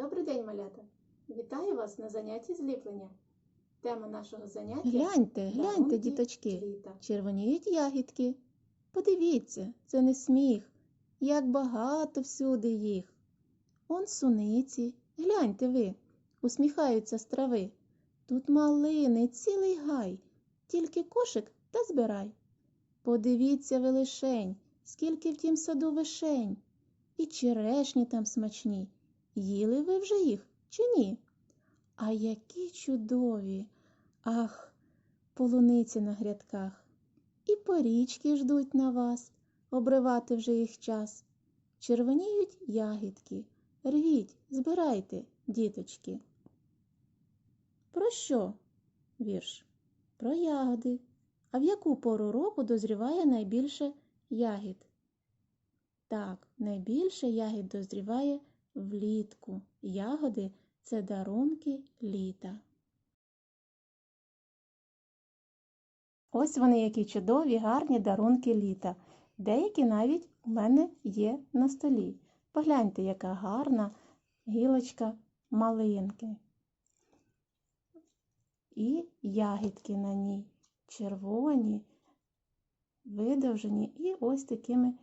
Добрий день, малята! Вітаю вас на занятті зліплення. Тема нашого заняття Гляньте, гляньте, діточки, літа». червоніють ягідки. Подивіться, це не сміх, як багато всюди їх. Он суниці, гляньте ви, усміхаються з трави. Тут малини, цілий гай, тільки кошик та збирай. Подивіться ви лишень, скільки в тім саду вишень, і черешні там смачні. Їли ви вже їх чи ні? А які чудові! Ах, полуниці на грядках. І порічки ждуть на вас, обривати вже їх час. Червоніють ягідки. Рвіть, збирайте, діточки. Про що? Вірш? Про ягоди. А в яку пору року дозріває найбільше ягід? Так, найбільше ягід дозріває влітку. Ягоди це дарунки літа. Ось вони які чудові, гарні дарунки літа. Деякі навіть у мене є на столі. Погляньте, яка гарна гілочка малинки. І ягідки на ній червоні, видовжені і ось такими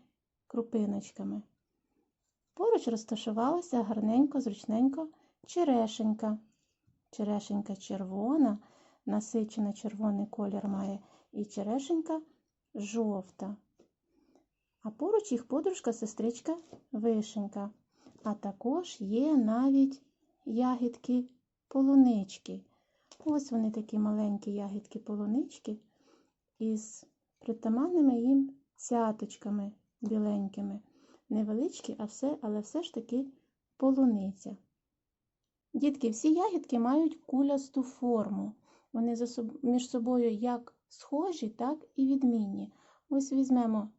крупиночками. Поруч розташувалася гарненько, зручненько черешенька. Черешенька червона, насичено червоний колір має, і черешенька жовта. А поруч їх подружка сестричка вишенька. А також є навіть ягідки полунички. Ось вони такі маленькі ягідки полунички із притаманними їм цяточками біленькими. Невеличкі, а все, але все ж таки полуниця. Дітки, всі ягідки мають кулясту форму. Вони між собою як схожі, так і відмінні. Ось візьмемо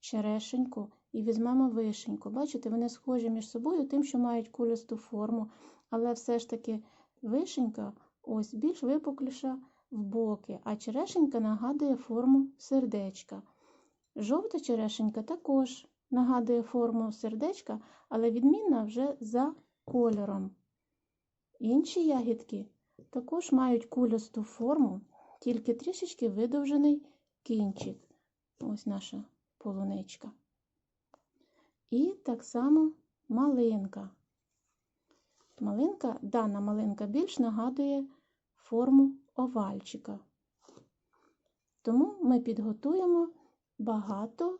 черешеньку і візьмемо вишеньку. Бачите, вони схожі між собою тим, що мають кулясту форму, але все ж таки вишенька ось більш випукліша в боки, а черешенька нагадує форму сердечка. Жовта черешенька також нагадує форму сердечка, але відмінна вже за кольором. Інші ягідки також мають кулясту форму, тільки трішечки видовжений кінчик. Ось наша полуничка. І так само малинка. Малинка, дана малинка більш нагадує форму овальчика. Тому ми підготуємо багато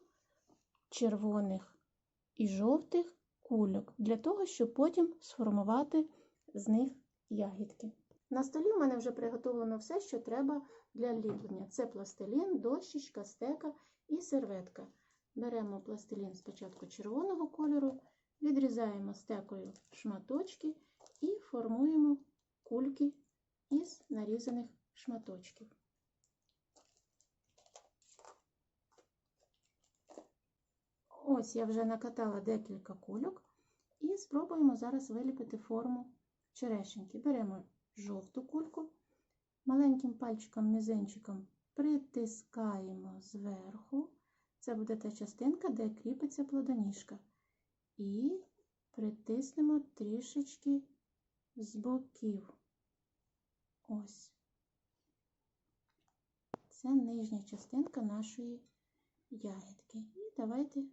червоних і жовтих кульок для того, щоб потім сформувати з них ягідки. На столі в мене вже приготовлено все, що треба для ліплення. Це пластилін, дощечка, стека і серветка. Беремо пластилін спочатку червоного кольору, відрізаємо стекою шматочки і формуємо кульки із нарізаних шматочків. Ось я вже накатала декілька кульок і спробуємо зараз виліпити форму черешеньки. Беремо жовту кульку, маленьким пальчиком мізинчиком притискаємо зверху. Це буде та частинка, де кріпиться плодоніжка. І притиснемо трішечки з боків. Ось. Це нижня частинка нашої ягідки. І давайте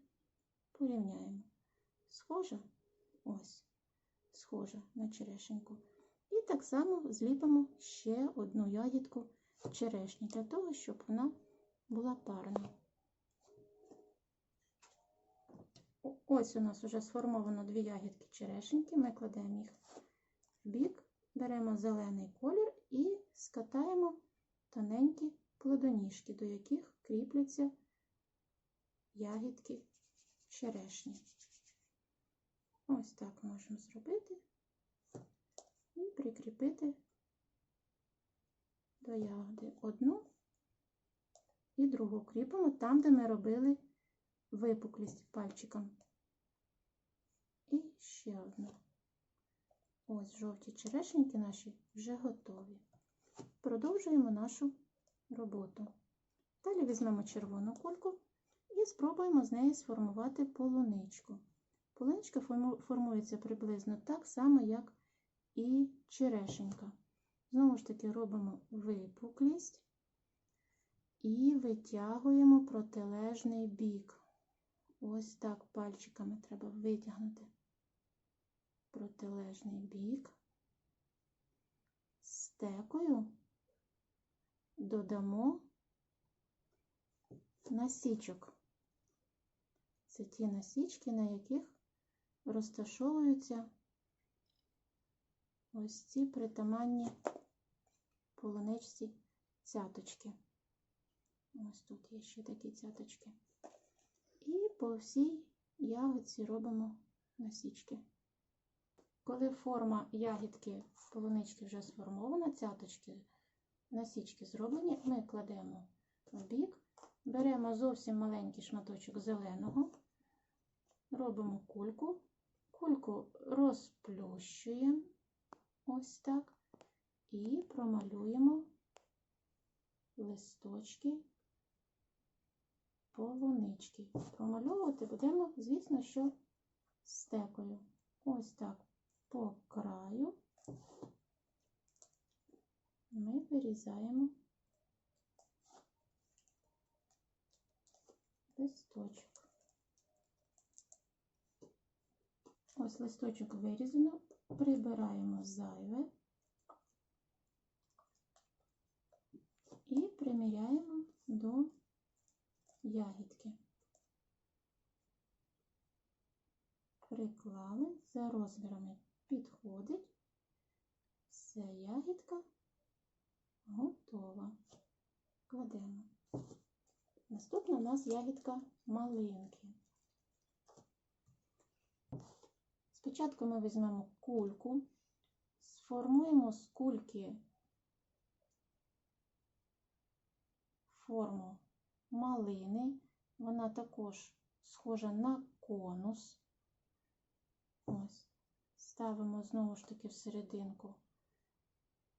порівняємо. Схожа? Ось, схожа на черешеньку. І так само зліпимо ще одну ягідку черешні, для того, щоб вона була парна. Ось у нас вже сформовано дві ягідки черешеньки. Ми кладемо їх в бік, беремо зелений колір і скатаємо тоненькі плодоніжки, до яких кріпляться ягідки черешні. Ось так можемо зробити і прикріпити до ягоди одну і другу кріпимо там, де ми робили випуклість пальчиком. І ще одну. Ось жовті черешеньки наші вже готові. Продовжуємо нашу роботу. Далі візьмемо червону кульку і спробуємо з неї сформувати полуничку. полуничка формується приблизно так само, як і черешенька. Знову ж таки, робимо випуклість і витягуємо протилежний бік. Ось так пальчиками треба витягнути протилежний бік. Стекою додамо насічок. Це ті насічки, на яких розташовуються ось ці притаманні полуничці цяточки. Ось тут є ще такі цяточки. І по всій ягодці робимо насічки. Коли форма ягідки полунички вже сформована, цяточки, насічки зроблені, ми кладемо в бік, беремо зовсім маленький шматочок зеленого, робимо кульку, кульку розплющуємо ось так і промалюємо листочки полунички. Промальовувати будемо, звісно, що стекою. Ось так по краю ми вирізаємо листочок. Ось листочок вирізано, прибираємо зайве і приміряємо до ягідки. Приклали за розмірами підходить. Все, ягідка готова. Кладемо. Наступна у нас ягідка малинки. Спочатку ми візьмемо кульку, сформуємо з кульки форму малини. Вона також схожа на конус. Ось. Ставимо знову ж таки всерединку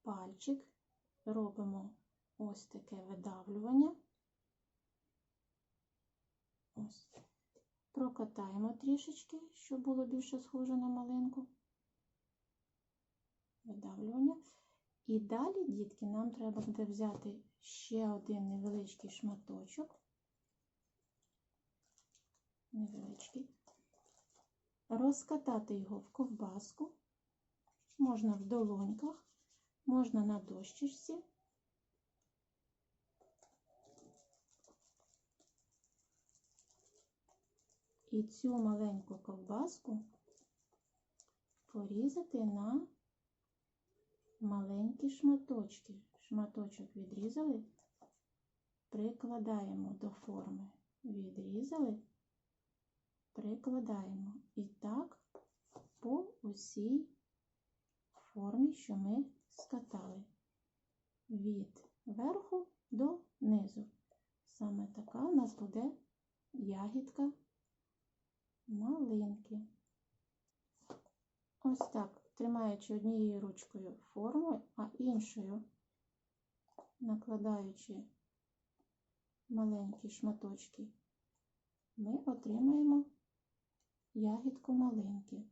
пальчик, робимо ось таке видавлювання. Ось. Прокатаємо трішечки, щоб було більше схоже на малинку. Видавлювання. І далі, дітки, нам треба буде взяти ще один невеличкий шматочок. Невеличкий. Розкатати його в ковбаску. Можна в долоньках, можна на дощечці. І цю маленьку ковбаску порізати на маленькі шматочки. Шматочок відрізали, прикладаємо до форми. Відрізали, прикладаємо. І так по усій формі, що ми скатали. Від верху до низу. Саме така у нас буде ягідка малинки. Ось так, тримаючи однією ручкою форму, а іншою накладаючи маленькі шматочки, ми отримаємо ягідку малинки.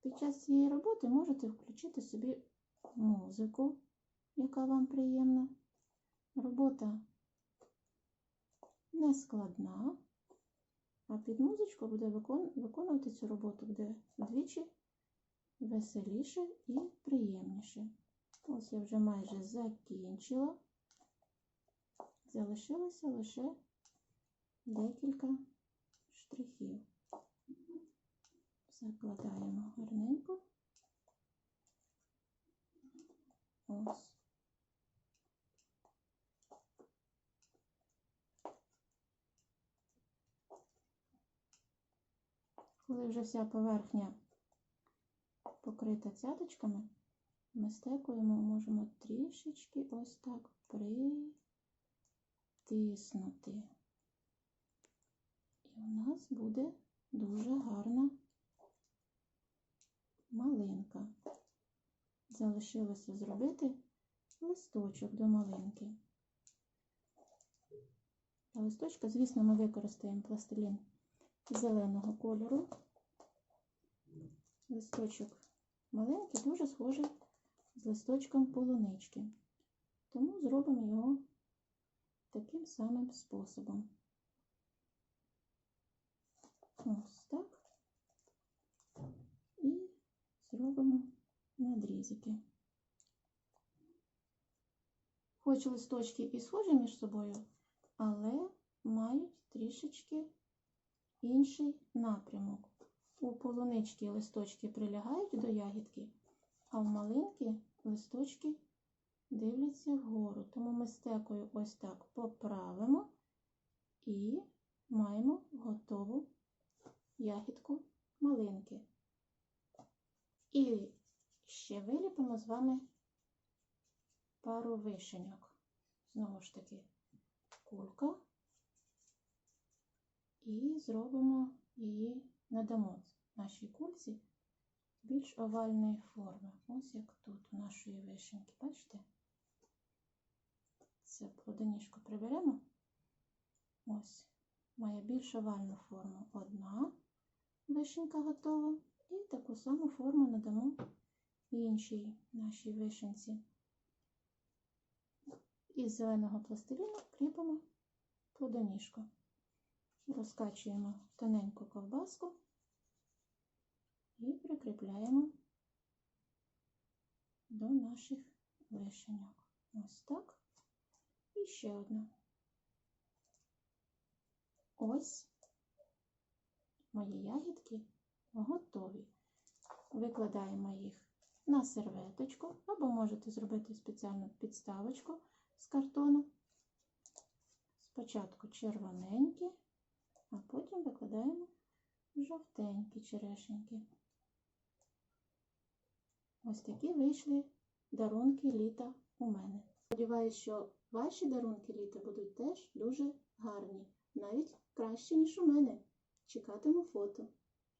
Під час цієї роботи можете включити собі музику, яка вам приємна. Робота не складна, а під музичку буде викон... виконувати цю роботу буде вдвічі веселіше і приємніше. Ось я вже майже закінчила. Залишилося лише декілька штрихів. Закладаємо гарненько. Ось. Коли вже вся поверхня покрита цяточками, ми стекуємо, можемо трішечки ось так притиснути. І у нас буде дуже гарна малинка. Залишилося зробити листочок до малинки. Листочка, звісно, ми використаємо пластилін зеленого кольору. Листочок маленький, дуже схожий з листочком полунички. Тому зробимо його таким самим способом. Ось так. І зробимо надрізики. Хоч листочки і схожі між собою, але мають трішечки інший напрямок. У полунички листочки прилягають до ягідки, а в малинки листочки дивляться вгору. Тому ми стекою ось так поправимо і маємо готову ягідку малинки. І ще виліпимо з вами пару вишеньок. Знову ж таки, кулька. І зробимо її, надамо нашій кульці більш овальної форми. Ось як тут у нашої вишеньки. Бачите? Це плодоніжку приберемо. Ось, має більш овальну форму. Одна вишенька готова. І таку саму форму надамо іншій нашій вишенці. Із зеленого пластиліну кріпимо плодоніжку. Розкачуємо тоненьку ковбаску і прикріпляємо до наших вишеньок. Ось так. І ще одну. Ось мої ягідки готові. Викладаємо їх на серветочку, або можете зробити спеціальну підставочку з картону. Спочатку червоненькі, а потім викладаємо жовтенькі черешеньки. Ось такі вийшли дарунки літа у мене. Сподіваюсь, що ваші дарунки літа будуть теж дуже гарні, навіть краще, ніж у мене. Чекатиму фото.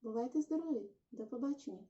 Бувайте здорові! До побачення!